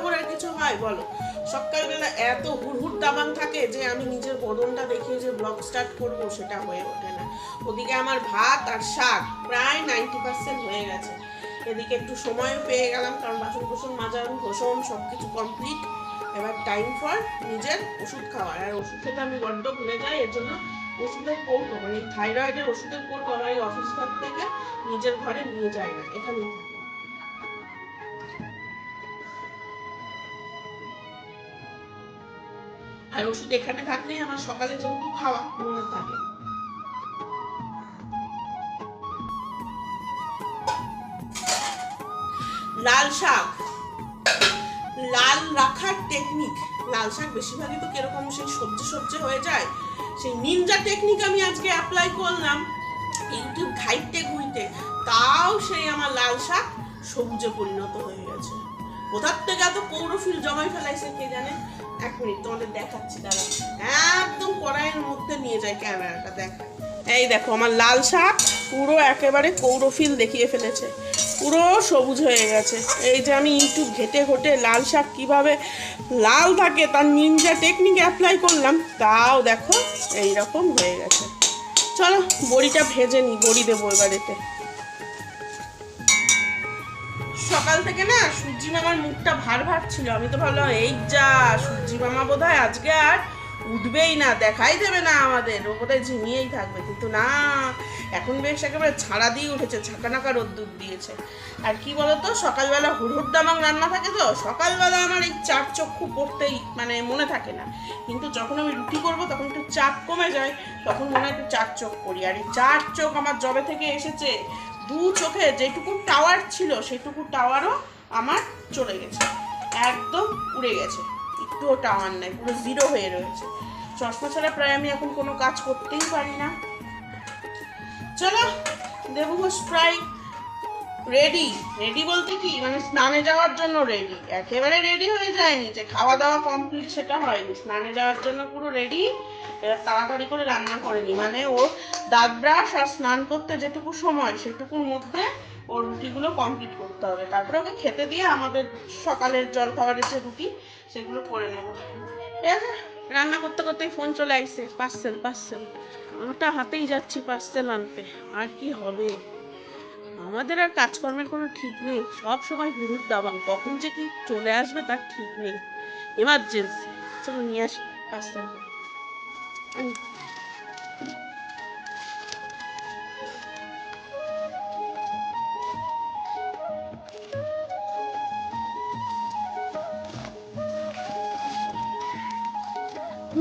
খবর আর কিছু হয়? বলো। সকালবেলা এত হুড়হুড় দাবান থাকে যে আমি নিজের বদনটা দেখিয়ে যে ব্লগ স্টার্ট করব সেটা হয়ে ওঠে না। ওদিকে আমার ভাত আর শাক প্রায় নাইনটি পার্সেন্ট হয়ে গেছে। এদিকে একটু সময়ও পেয়ে গেলাম কারণ বাসন কোসন মাজান ঘোষণ সব কিছু কমপ্লিট এবার টাইম ফর নিজের ওষুধ খাওয়ার। আর ওষুধ খেতে আমি বড্ড ভুলে যাই, এর জন্য ওষুধের কৌটো মানে থাইরয়েডের ওষুধের কৌটো আমার এই অফিস ঘর থেকে নিজের ঘরে নিয়ে যায় না। এখানেই থাকে। আর ওষুধ এখানে থাকলেই আমার সকালে যেহেতু খাওয়া, মনে থাকে। লাল শাক। লাল রাখার টেকনিক লাল শাক বেশিরভাগই তো কীরকম সেই সবজি সবজি হয়ে যায়, সেই নিনজা টেকনিক আমি আজকে অ্যাপ্লাই করলাম। ইউটিউব ঘাইতে ঘুইতে তাও সেই আমার লাল শাক সবুজে পরিণত হয়ে গেছে। কোথার থেকে এত কৌরফিল জমাই ফেলাইছে কে জানে? এক মিনিট, তোমাদের দেখাচ্ছি দাঁড়া একদম কড়াইয়ের মধ্যে নিয়ে যায় ক্যামেরাটা, দেখা। এই দেখো, আমার লাল শাক পুরো একেবারে কৌরফিল দেখিয়ে ফেলেছে। পুরো সবুজ হয়ে গেছে। এই যে আমি ইউটিউব ঘেটে ঘটে লাল শাক কীভাবে লাল থাকে, তার নিনজা টেকনিক অ্যাপ্লাই করলাম, তাও দেখো এই রকম হয়ে গেছে। চলো, বড়িটা ভেজে নি, বড়ি দেবো এবার এতে। সকাল থেকে না সূর্যি মামার মুখটা ভার ভার ছিল। আমি তো ভাবলাম, এই যা, সূর্যি মামা বোধ আজকে আর উঠবেই না, দেখাই দেবে না আমাদের। ও বোধহয় ঝিমিয়েই থাকবে। কিন্তু না, এখন বেশ একেবারে ছাড়া দিয়ে উঠেছে, ছাকানাকা রোদ্দুর দিয়েছে। আর কি বলতো, সকালবেলা হুড়হুড় দামাং রান্না থাকে তো, সকালবেলা আমার এই চাপ চক্ষু পড়তেই মানে মনে থাকে না। কিন্তু যখন আমি রুটি করব, তখন একটু চাপ কমে যায়, তখন মনে হয় একটু চার চোখ করি। আর এই চার চোখ আমার জবে থেকে এসেছে দু চোখে যেটুকু টাওয়ার ছিল, সেটুকু টাওয়ারও আমার চলে গেছে। একদম উড়ে গেছে। একটুও টাওয়ার নেই, পুরো জিরো হয়ে রয়েছে। চশমা ছাড়া প্রায় আমি এখন কোনো কাজ করতেই পারি না। চলো, দেবঘোষ প্রায় রেডি রেডি বলতে কি? মানে স্নানে যাওয়ার জন্য রেডি একেবারে রেডি হয়ে যায়নি যে খাওয়া দাওয়া কমপ্লিট সেটা হয়নি। স্নানে যাওয়ার জন্য পুরো রেডি এবার তাড়াতাড়ি করে রান্না করেনি মানে ও দাঁত ব্রাশ আর স্নান করতে যেটুকু সময়, সেটুকুর মধ্যে ওর রুটিগুলো কমপ্লিট করতে হবে। তারপরে ওকে খেতে দিয়ে আমাদের সকালের জল খাবারের যে রুটি, সেগুলো করে নেব। ঠিক আছে রান্না করতে করতেই ফোন চলে আসছে। পার্সেল পার্সেল ওটা হাতেই যাচ্ছি পার্সেল আনতে। আর কি হবে? আমাদের আর কাজকর্মের কোনো ঠিক নেই। সব সময় হুড়ুর দাবাং। কখন যে কি চলে আসবে তার ঠিক নেই। এমার্জেন্সি চলো নিয়ে আসি পার্সেল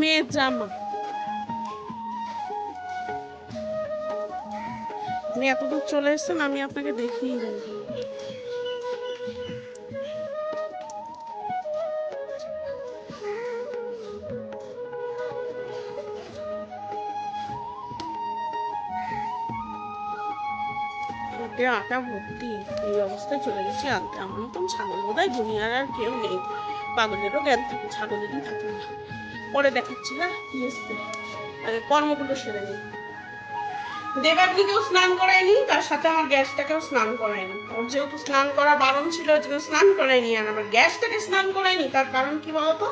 মেয়ের জামা। আপনি এতদূর চলে এসেছেন, আমি আপনাকে দিই আটা ভর্তি, এই অবস্থায় চলে গেছি আমার ছাগল বোধহয় দুনিয়ার আর কেউ নেই। পাগলেরও না। পরে দেখাচ্ছি হ্যাঁ? এসছে আগে কর্মগুলো সেরে নিই। দেবাগ্নিকেও স্নান করায়নি, তার সাথে আমার গ্যাসটাকেও স্নান করায়নি। ওর যেহেতু স্নান করা বারণ ছিল, ওই জন্য স্নান করায়নি, আর আমার গ্যাসটাকে স্নান করায়নি। তার কারণ কি বলতো?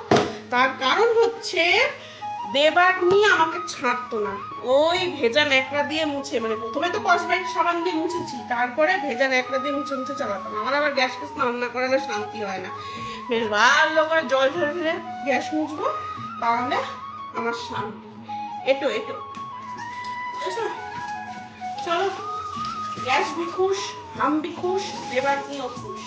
তার কারণ হচ্ছে, দেবাগ্নি আমাকে ছাড়তো না। ওই ভেজা ন্যাকড়া দিয়ে মুছে মানে প্রথমে তো কসবাইট সাবান দিয়ে মুছেছি, তারপরে ভেজা ন্যাকড়া দিয়ে মুছে মুছে চালাতাম। আমার আবার গ্যাসকে স্নান না করালে শান্তি হয় না। বেশ ভালো করে জল ঝরে গ্যাস মুছবো, তাহলে আমার শান্তি। এটো এটো। বুঝেছ? চলো গ্যাস বিখুশ হাম বিখুশ লেবার নিয়েও খুশ।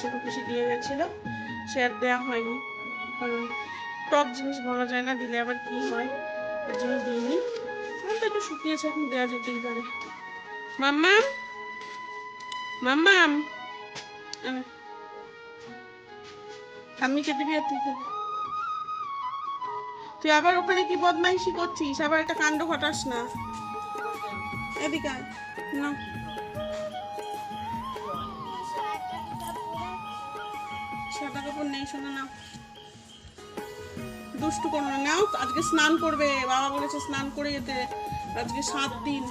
ছোট পিসি দিয়ে গেছিল সে আর দেওয়া হয়নি। কারণ টক জিনিস বলা যায় না, দিলে আবার কি হয়? ওই জন্য দিইনি এখন তো একটু শুকিয়েছে এখন দেওয়া যেতেই পারে। মাম্মাম? মাম্মাম? আমি খেতে তুই তুই আবার ওখানে কি বদমাইশি করছিস? আবার একটা কাণ্ড ঘটাস না। এদিকে না। দুষ্টু করো না। নাও, আজকে স্নান করবে। বাবা বলেছে স্নান করে যেতে। আজকে সাত দিন।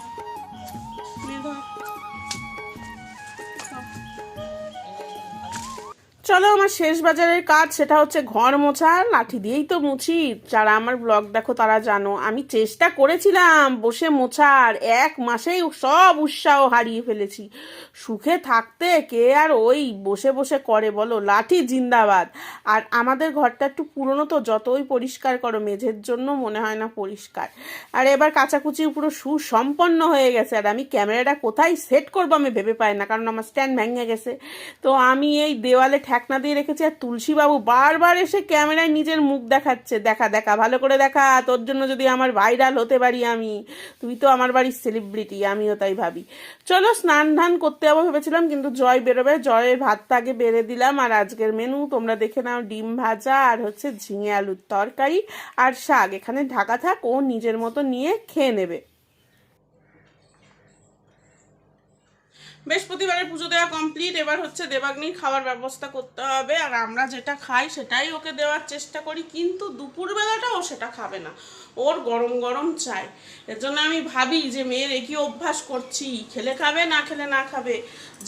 চলো, আমার শেষ বাজারের কাজ, সেটা হচ্ছে ঘর মোছা, লাঠি দিয়েই তো মুছি। যারা আমার ব্লগ দেখো, তারা জানো, আমি চেষ্টা করেছিলাম বসে মোছার। এক মাসেই সব উৎসাহ হারিয়ে ফেলেছি। সুখে থাকতে কে আর ওই বসে বসে করে বলো, লাঠি জিন্দাবাদ। আর আমাদের ঘরটা একটু পুরনো তো, যতই পরিষ্কার করো, মেঝের জন্য মনে হয় না পরিষ্কার। আর এবার কাচাকুচি পুরো সুসম্পন্ন হয়ে গেছে, আর আমি ক্যামেরাটা কোথায় সেট করব আমি ভেবে পাই না, কারণ আমার স্ট্যান্ড ভেঙে গেছে। তো আমি এই দেওয়ালে ঠেকনা দিয়ে রেখেছি আর তুলসীবাবু বারবার এসে ক্যামেরায় নিজের মুখ দেখাচ্ছে। দেখা দেখা, ভালো করে দেখা। তোর জন্য যদি আমার ভাইরাল হতে পারি আমি। তুই তো আমার বাড়ির সেলিব্রিটি আমিও তাই ভাবি। চলো স্নান ধান করতে যাব ভেবেছিলাম, কিন্তু জয় বেরোবে। জয়ের ভাতটা আগে বেড়ে দিলাম। আর আজকের মেনু তোমরা দেখে নাও, ডিম ভাজা আর হচ্ছে ঝিঙে আলুর তরকারি আর শাক। এখানে ঢাকা থাক, ও নিজের মতো নিয়ে খেয়ে নেবে। বৃহস্পতিবারের পুজো দেওয়া কমপ্লিট এবার হচ্ছে দেবাগ্নির খাওয়ার ব্যবস্থা করতে হবে। আর আমরা যেটা খাই সেটাই ওকে দেওয়ার চেষ্টা করি, কিন্তু দুপুরবেলাটা ও সেটা খাবে না। ওর গরম গরম চাই। এর জন্য আমি ভাবি যে মেয়ের একই অভ্যাস করছি, খেলে খাবে না খেলে না খাবে?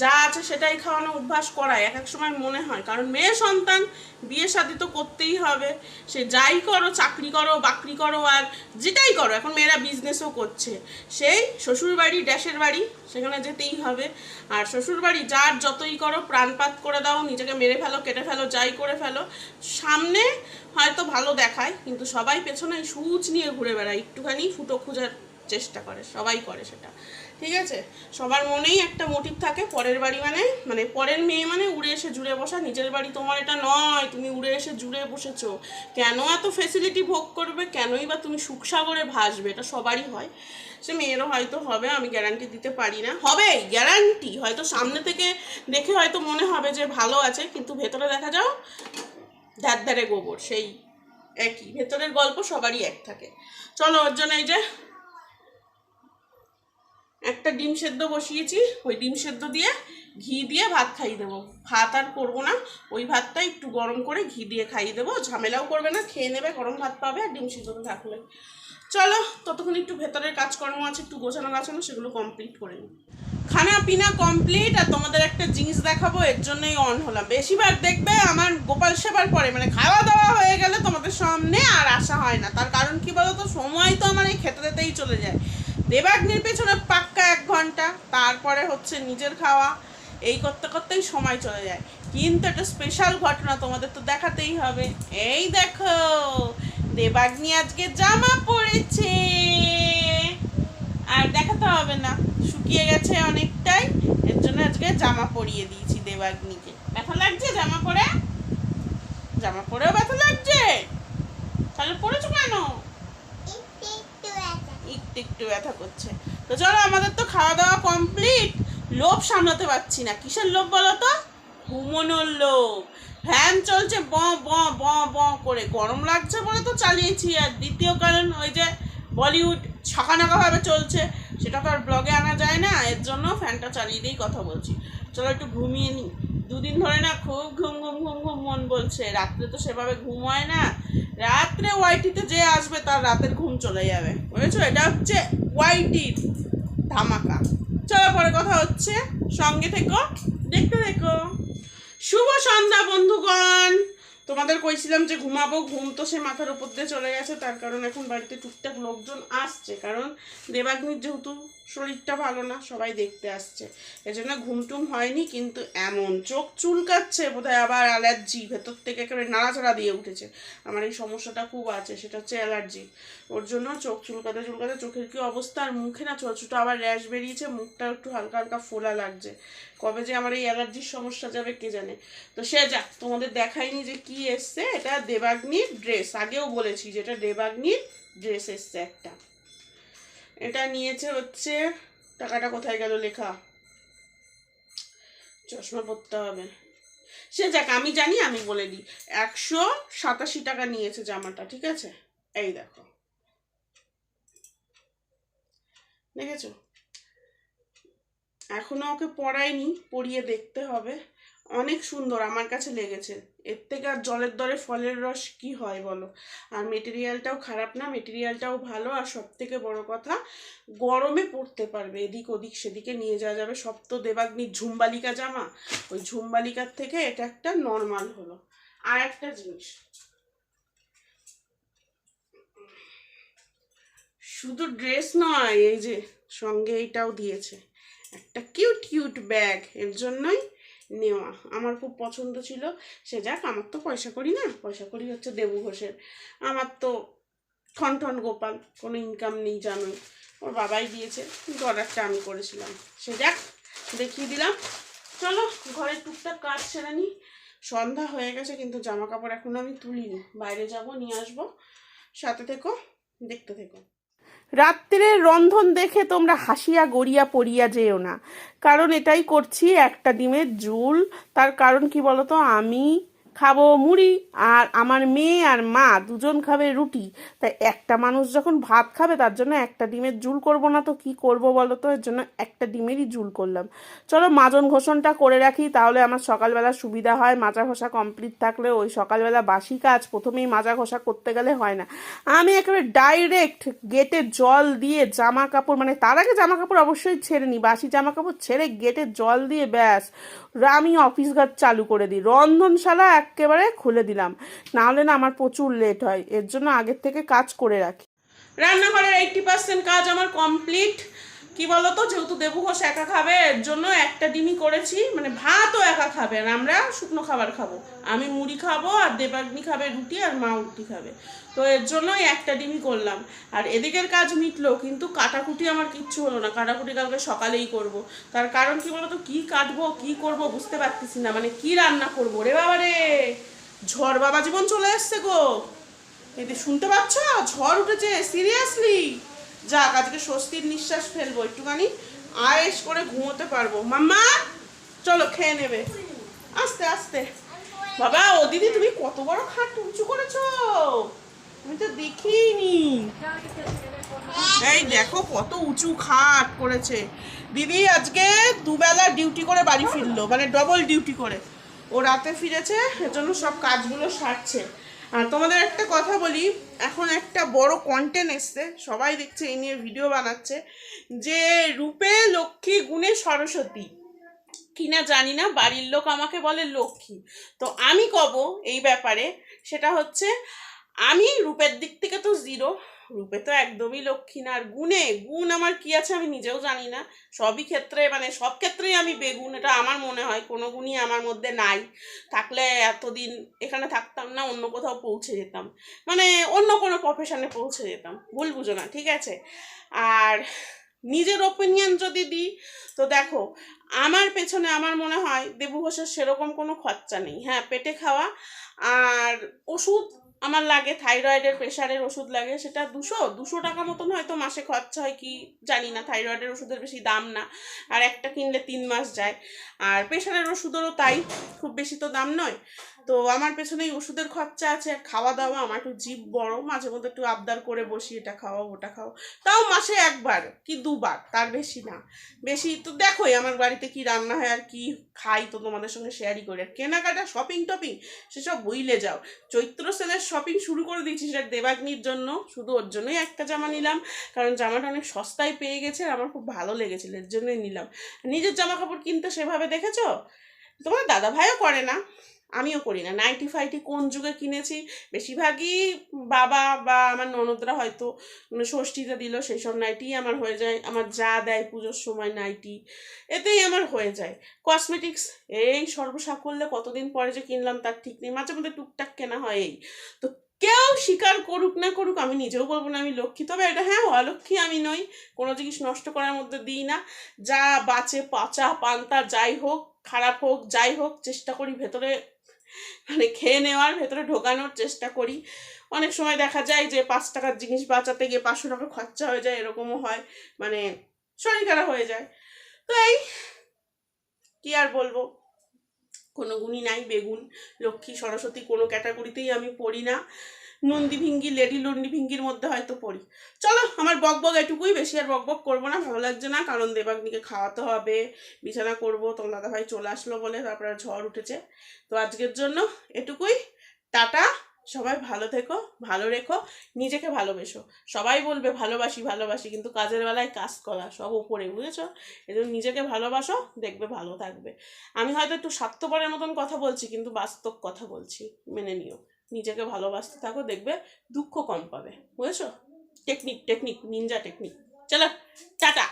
যা আছে সেটাই খাওয়ানো অভ্যাস করায় এক এক সময় মনে হয়। কারণ মেয়ে সন্তান বিয়ে শাদি তো করতেই হবে। সে যাই করো, চাকরি করো, বাকরি করো আর যেটাই করো, এখন মেয়েরা বিজনেসও করছে। সেই শ্বশুর বাড়ি ড্যাশের বাড়ি, সেখানে যেতেই হবে। আর শ্বশুর বাড়ি যার যতই করো, প্রাণপাত করে দাও, নিজেকে মেরে ফেলো, কেটে ফেলো, যাই করে ফেলো। সামনে হয়তো ভালো দেখায়, কিন্তু সবাই পেছনে সুচ নিয়ে ঘুরে বেড়ায়, একটুখানি ফুটো খোঁজার চেষ্টা করে, সবাই করে সেটা। ঠিক আছে? সবার মনেই একটা মোটিভ থাকে, পরের বাড়ি মানে মানে পরের মেয়ে মানে উড়ে এসে জুড়ে বসা, নিজের বাড়ি তোমার এটা নয়, তুমি উড়ে এসে জুড়ে বসেছ। কেন এত ফেসিলিটি ভোগ করবে? কেনই বা তুমি সুখসাগরে ভাসবে? এটা সবারই হয়। সে মেয়েরও হয়তো হবে, আমি গ্যারান্টি দিতে পারি না। হবে গ্যারান্টি হয়তো সামনে থেকে দেখে হয়তো মনে হবে যে ভালো আছে, কিন্তু ভেতরে দেখা যাও ধার ধারে গোবর, সেই একই। ভেতরের গল্প সবারই এক থাকে। চলো ওর জন্য এই যে একটা ডিম সেদ্ধ বসিয়েছি, ওই ডিম সেদ্ধ দিয়ে ঘি দিয়ে ভাত খাইয়ে দেবো। ভাত আর করব না, ওই ভাতটা একটু গরম করে ঘি দিয়ে খাইয়ে দেবো। ঝামেলাও করবে না, খেয়ে নেবে, গরম ভাত পাবে আর ডিম সিদ্ধ থাকলে চলো, ততক্ষণ একটু ভেতরের কাজকর্ম আছে, একটু গোছানো গাছানো, সেগুলো কমপ্লিট করে নিই। খানা পিনা কমপ্লিট আর তোমাদের একটা জিনিস দেখাবো, এর জন্যই অন হলাম। বেশিরভাগ দেখবে আমার গোপাল সেবার পরে মানে খাওয়া দাওয়া হয়ে গেলে তোমাদের সামনে আর আসা হয় না। তার কারণ কি বলতো, সময় তো আমার এই খেতে দিতেই চলে যায়। দেবাগ্নির পেছনে পাক্কা এক ঘণ্টা, তারপরে হচ্ছে নিজের খাওয়া, এই করতে করতেই সময় চলে যায়। কিন্তু একটা স্পেশাল ঘটনা তোমাদের তো দেখাতেই হবে। এই দেখো, দেবাগ্নি আজকে জামা পরেছে। আর দেখাতে হবে না, শুকিয়ে গেছে অনেকটাই, এর জন্য আজকে জামা পরিয়ে দিয়েছি দেবাগ্নিকে। ব্যথা লাগছে জামা পরে জামা পরেও ব্যথা লাগছে তাহলে পরেছো কেন একটু একটু ব্যথা করছে তো চলো আমাদের তো খাওয়া দাওয়া কমপ্লিট লোভ সামলাতে পারছি না। কিসের লোভ বলো তো? ঘুমোনোর লোভ। ফ্যান চলছে ব ব ব ব করে। গরম লাগছে বলে তো চালিয়েছি। আর দ্বিতীয় কারণ ওই যে বলিউড ছকানাকাভাবে চলছে, সেটা তো আর ব্লগে আনা যায় না। এর জন্য ফ্যানটা চালিয়ে দিয়েই কথা বলছি। চলো একটু ঘুমিয়ে নিই দুদিন ধরে না খুব ঘুম ঘুম ঘুম ঘুম মন বলছে। রাত্রে তো সেভাবে ঘুম হয় না। রাত্রে ওয়াইটিতে যে আসবে তার রাতের ঘুম চলে যাবে। বুঝেছ? এটা হচ্ছে ওয়াইটির ধামাকা। চলো পরে কথা হচ্ছে। সঙ্গে থেকো, দেখতে থেকো। শুভ সন্ধ্যা, বন্ধুগণ। তোমাদের কইছিলাম যে ঘুমাবো, ঘুম তো সে মাথার উপর দিয়ে চলে গেছে, তার কারণ এখন বাড়িতে টুকটাক লোকজন আসছে, কারণ দেবাগ্নির যেহেতু শরীরটা ভালো না, সবাই দেখতে আসছে। এজন্য ঘুম টুম হয়নি, কিন্তু এমন চোখ চুলকাচ্ছে, বোধহয় আবার অ্যালার্জি, ভেতর থেকে একেবারে নাড়াচাড়া দিয়ে উঠেছে। আমার এই সমস্যাটা খুব আছে, সেটা হচ্ছে অ্যালার্জি। ওর জন্য চোখ চুলকাতে চুলকাতে চোখের কি অবস্থা, আর মুখে না ছোটো ছোটো আবার র্যাশ বেরিয়েছে, মুখটা একটু হালকা হালকা ফোলা লাগছে। কবে যে আমার এই অ্যালার্জির সমস্যা যাবে, কে জানে? তো সে যাক, তোমাদের দেখাইনি যে কি এসছে, এটা দেবাগ্নির ড্রেস আগেও বলেছি যেটা দেবাগ্নির ড্রেস এসছে একটা। এটা নিয়েছে হচ্ছে, টাকাটা কোথায় গেল লেখা? চশমা পরতে হবে। সে যাক, আমি জানি, আমি বলে দিই। একশো সাতাশি টাকা নিয়েছে জামাটা, ঠিক আছে? এই দেখো। দেখেছ? এখনও ওকে পড়াইনি পরিয়ে দেখতে হবে। অনেক সুন্দর আমার কাছে লেগেছে। এর থেকে আর জলের দরে ফলের রস কি হয় বলো? আর মেটেরিয়ালটাও খারাপ না মেটেরিয়ালটাও ভালো, আর সব থেকে বড় কথা, গরমে পরতে পারবে, এদিক ওদিক সেদিকে নিয়ে যাওয়া যাবে। সব তো দেবাগ্নির ঝুমবালিকা জামা, ওই ঝুমবালিকার থেকে এটা একটা নর্মাল হলো। আর একটা জিনিস, শুধু ড্রেস নয়, এই যে সঙ্গে এইটাও দিয়েছে। একটা কিউট কিউট ব্যাগ এর জন্যই নেওয়া। আমার খুব পছন্দ ছিল, সে যাক, আমার তো পয়সা করি না, পয়সা করি হচ্ছে দেবু ঘোষের। আমার তো ঠন ঠন গোপাল, কোনো ইনকাম নেই, জানোই। ওর বাবাই দিয়েছে, কিন্তু অর্ডারটা আমি করেছিলাম। সে যাক, দেখিয়ে দিলাম। চলো, ঘরের টুকটাক কাজ সেরে নিই সন্ধ্যা হয়ে গেছে, কিন্তু জামা কাপড় এখনও আমি তুলিনি। বাইরে যাব, নিয়ে আসব। সাথে থেকো, দেখতে থেকো। রাত্রের রন্ধন দেখে তোমরা হাসিয়া গড়িয়া পড়িয়া যেও না। কারণ এটাই করছি একটা ডিমের ঝুল। তার কারণ কি বলতো? আমি খাব মুড়ি আর আমার মেয়ে আর মা দুজন খাবে রুটি। তাই একটা মানুষ যখন ভাত খাবে, তার জন্য একটা ডিমের ঝুল করব না তো কি করব বলো তো? এর জন্য একটা ডিমেরই ঝুল করলাম। চলো মাজন ঘোষণটা করে রাখি, তাহলে আমার সকালবেলা সুবিধা হয়। মাজা ঘষা কমপ্লিট থাকলে ওই সকালবেলা বাসি কাজ প্রথমেই মাজা ঘষা করতে গেলে হয় না। আমি একেবারে ডাইরেক্ট গেটে জল দিয়ে জামা কাপড় মানে তার আগে জামা কাপড় অবশ্যই ছেড়ে নিই বাসি জামা কাপড় ছেড়ে গেটে জল দিয়ে ব্যাস। আমি অফিস ঘর চালু করে দিই। রন্ধনশালা একেবারে খুলে দিলাম। নাহলে না আমার প্রচুর লেট হয়। এর জন্য আগের থেকে কাজ করে রাখি। রান্নাঘরের এইটটি পার্সেন্ট কাজ আমার কমপ্লিট কি বলতো? যেহেতু দেবু ঘোষ একা খাবে, এর জন্য একটা ডিমই করেছি। মানে ভাতও একা খাবে আর আমরা শুকনো খাবার খাব। আমি মুড়ি খাব আর দেবাগ্নি খাবে রুটি আর মা রুটি খাবে। তো এর জন্যই একটা ডিমই করলাম। আর এদিকের কাজ মিটলো, কিন্তু কাটাকুটি আমার কিচ্ছু হলো না। কাটাকুটি কালকে সকালেই করব। তার কারণ কি বলতো? কি কাটবো, কি করব বুঝতে পারতেছি না। মানে কি রান্না করব রে বাবা রে? ঝড় বাবা জীবন চলে এসছে গো। এতে শুনতে পাচ্ছ? ঝড় উঠেছে, সিরিয়াসলি? যাক, আজকে স্বস্তির নিঃশ্বাস ফেলব একটুখানি। আয়েস করে ঘুমোতে পারব। মাম্মা, চলো খেয়ে নেবে। আস্তে আস্তে। বাবা, ও দিদি, তুমি কত বড় খাট উঁচু করেছ? আমি তো দেখিনি। এই দেখো, কত উঁচু খাট করেছে। দিদি, আজকে দুবেলা ডিউটি করে বাড়ি ফিরলো মানে ডবল ডিউটি করে। ও রাতে ফিরেছে এর জন্য সব কাজগুলো সারছে। আর তোমাদের একটা কথা বলি এখন একটা বড় কন্টেন্ট এসছে, সবাই দেখছে, এই নিয়ে ভিডিও বানাচ্ছে, যে রূপে লক্ষ্মী গুণে সরস্বতী। কিনা জানি না, বাড়ির লোক আমাকে বলে লক্ষ্মী। তো আমি কব এই ব্যাপারে, সেটা হচ্ছে আমি রূপের দিক থেকে তো জিরো রূপে তো একদমই লক্ষ্মী না। আর গুণে, গুণ আমার কি আছে আমি নিজেও জানি না। সবই ক্ষেত্রে মানে সব ক্ষেত্রেই আমি বেগুন এটা আমার মনে হয়, কোনো গুণই আমার মধ্যে নাই। থাকলে এতদিন এখানে থাকতাম না, অন্য কোথাও পৌঁছে যেতাম। মানে অন্য কোনো প্রফেশনে পৌঁছে যেতাম, ভুল বুঝো না, ঠিক আছে? আর নিজের ওপিনিয়ন যদি দিই, তো দেখো, আমার পেছনে আমার মনে হয়, দেবু ঘোষের সেরকম কোনো খরচা নেই। হ্যাঁ পেটে খাওয়া, আর ওষুধ আমার লাগে থাইরয়েডের প্রেশারের ওষুধ লাগে, সেটা দুশো দুশো টাকা মতন হয়তো মাসে খরচা হয় কি জানি না থাইরয়েডের ওষুধের বেশি দাম না, আর একটা কিনলে তিন মাস যায়। আর প্রেশারের ওষুধেরও তাই, খুব বেশি তো দাম নয়। তো আমার পেছনে এই ওষুধের খরচা আছে, আর খাওয়া দাওয়া আমার একটু জিভ বড় মাঝে মধ্যে একটু আবদার করে বসি, এটা খাওয়া ওটা খাও তাও মাসে একবার কি দুবার, তার বেশি না। বেশি তো দেখোই আমার বাড়িতে কি রান্না হয় আর কি খাই তো তোমাদের সঙ্গে শেয়ারই করি। আর কেনাকাটা শপিং টপিং, সেসব বইলে যাও। চৈত্র সেলের শপিং শুরু করে দিয়েছি সেটা দেবাগ্নির জন্য, শুধু ওর জন্যই একটা জামা নিলাম, কারণ জামাটা অনেক সস্তায় পেয়ে গেছে আর আমার খুব ভালো লেগেছিল, এর জন্যই নিলাম। নিজের জামা কাপড় কিনতে সেভাবে দেখেছ? তোমার দাদা ভাইও করে না? আমিও করি না নাইটি ফাইটি কোন যুগে কিনেছি? বেশিরভাগই বাবা বা আমার ননদরা হয়তো ষষ্ঠীতে দিল সেই সব নাইটি আমার হয়ে যায়। আমার যা দেয় পুজোর সময় নাইটি এতেই আমার হয়ে যায়। কসমেটিক্স এই সর্বসা সর্বসাকল্যে কতদিন পরে যে কিনলাম তার ঠিক নেই। মাঝে মধ্যে টুকটাক কেনা হয় এই তো কেউ স্বীকার করুক না করুক, আমি নিজেও বলব না, আমি লক্ষ্মী। তবে এটা হ্যাঁ অলক্ষ্মী আমি নই। কোনো জিনিস নষ্ট করার মধ্যে দিই না। যা বাঁচে পচা, পান্তা, যাই হোক, খারাপ হোক, যাই হোক, চেষ্টা করি ভেতরে মানে খেয়ে নেওয়ার ভেতরে ঢোকানোর চেষ্টা করি। অনেক সময় দেখা যায় যে পাঁচ টাকার জিনিস বাঁচাতে গিয়ে পাঁচশো টাকা খরচা হয়ে যায়, এরকমও হয়। মানে শরীর খারাপ হয়ে যায়। তো এই, কি আর বলব? কোনো গুণই নাই, বেগুন, লক্ষ্মী, সরস্বতী কোনো ক্যাটাগরিতেই আমি পড়ি না। নন্দী ভিঙ্গি লেডি লন্ডি ভিঙ্গির মধ্যে হয়তো পড়ি। চলো, আমার বক বক এটুকুই, বেশি আর বক বক করব না, ভালো লাগছে না, কারণ দেবাগ্নিকে খাওয়াতে হবে, বিছানা করব তোমার দাদাভাই চলে আসলো বলে তারপরে ঝড় উঠেছে। তো আজকের জন্য এটুকুই, টাটা, সবাই ভালো থেকো, ভালো রেখো, নিজেকে ভালোবেসো। সবাই বলবে, ভালোবাসি ভালোবাসি, কিন্তু কাজের বেলায় কাজ করা, সব উপরে, বুঝেছ? এই নিজেকে ভালোবাসো, দেখবে ভালো থাকবে। আমি হয়তো একটু স্বার্থপরের মতন কথা বলছি, কিন্তু বাস্তব কথা বলছি, মেনে নিও। নিজেকে ভালোবাসতে থাকো দেখবে দুঃখ কম পাবে। বুঝেছ? টেকনিক টেকনিক নিনজা টেকনিক চলো টাটা।